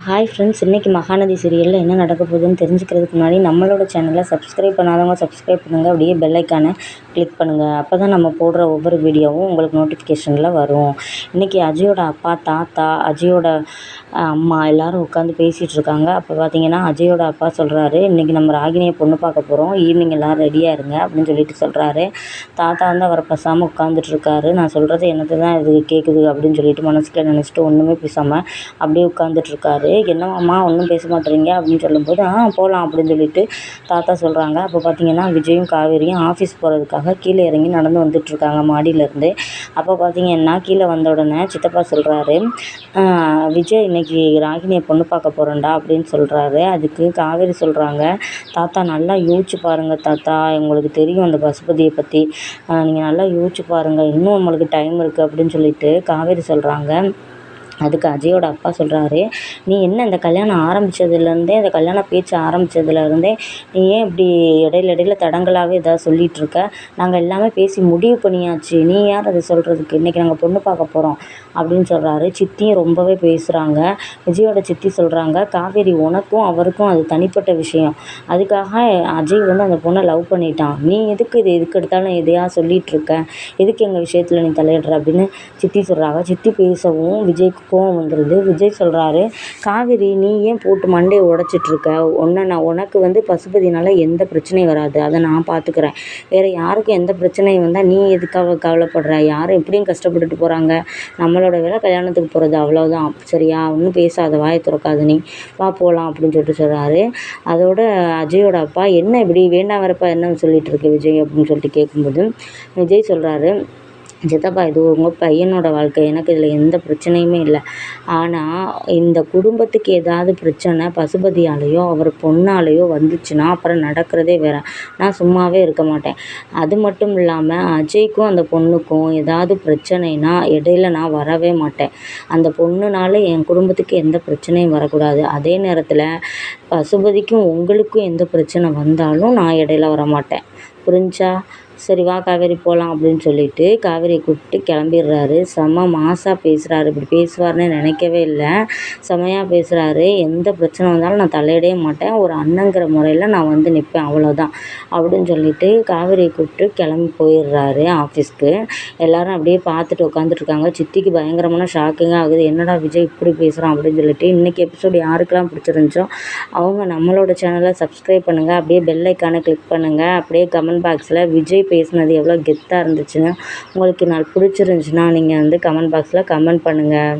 Hi friends இன்றைக்கி மகாநதி சீரியலில் என்ன நடக்க போகுதுன்னு தெரிஞ்சுக்கிறதுக்கு முன்னாடி நம்மளோட சேனலை சப்ஸ்கிரைப் பண்ணாதவங்க சப்ஸ்கிரைப் பண்ணுங்கள் அப்படியே பெல் ஐக்கானை கிளிக் பண்ணுங்கள் அப்போ தான் நம்ம போடுற ஒவ்வொரு வீடியோவும் உங்களுக்கு நோட்டிஃபிகேஷனில் வரும். இன்றைக்கி அஜயோட அப்பா தாத்தா அஜயோட அம்மா எல்லோரும் உட்காந்து பேசிகிட்டு இருக்காங்க. அப்போ பார்த்தீங்கன்னா அஜயோட அப்பா சொல்கிறாரு இன்றைக்கி நம்ம ராகினியை பொண்ணு பார்க்க போகிறோம் ஈவினிங் எல்லோரும் ரெடியாக இருங்க அப்படின்னு சொல்லிட்டு சொல்கிறாரு தாத்தா வந்து அவரை பேசாமல் உட்காந்துட்ருக்காரு நான் சொல்கிறது என்னது தான் இது கேட்குது அப்படின்னு சொல்லிட்டு மனசுக்குள்ள நினச்சிட்டு ஒன்றுமே பேசாமல் அப்படியே உட்காந்துட்ருக்காரு என்னம்மா ஒன்றும் பேச மாட்டேறீங்க? அப்படின்னு சொல்லும்போது ஆ போகலாம் அப்படின்னு சொல்லிட்டு தாத்தா சொல்கிறாங்க அப்போ பார்த்தீங்கன்னா விஜயும் காவேரியும் ஆஃபீஸ் போகிறதுக்காக கீழே இறங்கி நடந்து வந்துட்டுருக்காங்க மாடியிலேருந்து. அப்போ பார்த்தீங்கன்னா கீழே வந்த உடனே சித்தப்பா சொல்கிறாரு விஜய் இன்னைக்கு ராகினியை பொண்ணு பார்க்க போகிறேன்டா அப்படின்னு சொல்கிறாரு அதுக்கு காவேரி சொல்கிறாங்க தாத்தா நல்லா யோசிச்சு பாருங்கள் தாத்தா. உங்களுக்கு தெரியும் அந்த பசுபதியை பற்றி நீங்கள் நல்லா யோசிச்சு பாருங்கள் இன்னும் நம்மளுக்கு டைம் இருக்குது அப்படின்னு சொல்லிட்டு காவேரி சொல்கிறாங்க அதுக்கு அஜயோட அப்பா சொல்கிறாரு நீ என்ன இந்த கல்யாணம் ஆரம்பித்ததுலேருந்தே இந்த கல்யாண பேச்சு ஆரம்பித்ததுலேருந்தே நீ ஏன் இப்படி இடையில இடையில தடங்கலாகவே ஏதாவது சொல்லிகிட்ருக்க நாங்கள் எல்லாமே பேசி முடிவு பண்ணியாச்சு. நீ யார் அதை சொல்கிறதுக்கு இன்றைக்கி நாங்கள் பொண்ணு பார்க்க போகிறோம் அப்படின்னு சொல்கிறாரு சித்தியும் ரொம்பவே பேசுகிறாங்க விஜயோட சித்தி சொல்கிறாங்க காவேரி உனக்கும் அவருக்கும் அது தனிப்பட்ட விஷயம். அதுக்காக அஜய் வந்து அந்த பொண்ணை லவ் பண்ணிட்டான். நீ எதுக்கு இது எதுக்கு எடுத்தாலும் எதையா சொல்லிகிட்ருக்க எதுக்கு எங்கள் விஷயத்தில் நீ தலையிடுற? அப்படின்னு சித்தி சொல்கிறாங்க சித்தி பேசவும் விஜய்க்கு கோவம் வந்துடுது விஜய் சொல்கிறாரு காவேரி நீ ஏன் போட்டு மண்டையை உடச்சிட்ருக்க? உன்னை நான் உனக்கு வந்து பசுபதினால் எந்த பிரச்சனையும் வராது. அதை நான் பார்த்துக்கிறேன் வேறு யாருக்கும் எந்த பிரச்சனையும் வந்தால் நீ எதுக்காக கவலைப்படுற? யாரும் எப்படியும் கஷ்டப்பட்டுட்டு போகிறாங்க நம்மளோட வேலை கல்யாணத்துக்கு போகிறது அவ்வளோதான் சரியா? ஒன்றும் பேசாத வாயை திறக்காத நீ. வா போகலாம் அப்படின்னு சொல்லிட்டு சொல்கிறாரு அதோட அஜயோட அப்பா என்ன இப்படி வேண்டாம் வரப்பா என்ன சொல்லிட்டு இருக்கு விஜய்? அப்படின்னு சொல்லிட்டு கேட்கும்போது விஜய் சொல்கிறாரு சித்தப்பா இது உங்கள் பையனோட வாழ்க்கை. எனக்கு இதில் எந்த பிரச்சனையுமே இல்லை. ஆனால் இந்த குடும்பத்துக்கு ஏதாவது பிரச்சனை பசுபதியாலேயோ அவர் பொண்ணாலேயோ வந்துச்சுன்னா அப்புறம் நடக்கிறதே வேறு. நான் சும்மாவே இருக்க மாட்டேன். அது மட்டும் இல்லாமல் அஜய்க்கும் அந்த பொண்ணுக்கும் ஏதாவது பிரச்சனைனா இடையில நான் வரவே மாட்டேன். அந்த பொண்ணுனால என் குடும்பத்துக்கு எந்த பிரச்சனையும் வரக்கூடாது. அதே நேரத்தில் பசுபதிக்கும் உங்களுக்கும் எந்த பிரச்சனை வந்தாலும் நான் இடையில வர மாட்டேன் புரிஞ்சா? சரி வா காவேரி போகலாம் அப்படின்னு சொல்லிட்டு காவேரியை கூப்பிட்டு கிளம்பிடுறாரு. செம்ம மாசாக பேசுகிறாரு இப்படி பேசுவார்னே நினைக்கவே இல்லை. செம்மையாக பேசுகிறாரு எந்த பிரச்சனை வந்தாலும் நான் தலையிடவே மாட்டேன். ஒரு அண்ணங்கிற முறையில் நான் வந்து நிற்பேன் அவ்வளோதான் அப்படின்னு சொல்லிட்டு காவேரியை கூப்பிட்டு கிளம்பி போயிடுறாரு ஆஃபீஸ்க்கு. எல்லோரும் அப்படியே பார்த்துட்டு உட்காந்துட்ருக்காங்க சித்திக்கு பயங்கரமான ஷாக்கிங்காக ஆகுது என்னடா விஜய் இப்படி பேசுகிறான் அப்படின்னு சொல்லிட்டு இன்றைக்கி எபிசோடு யாருக்கெல்லாம் பிடிச்சிருந்துச்சோ அவங்க நம்மளோட சேனலை சப்ஸ்கிரைப் பண்ணுங்கள் அப்படியே பெல் ஐக்கானை கிளிக் பண்ணுங்கள் அப்படியே கமெண்ட் பாக்ஸில் விஜய் பேசினது எவ்வளோ கெத்தாக இருந்துச்சுன்னு உங்களுக்கு நான் பிடிச்சிருந்துச்சின்னா நீங்கள் வந்து கமெண்ட் பாக்ஸில் கமெண்ட் பண்ணுங்கள்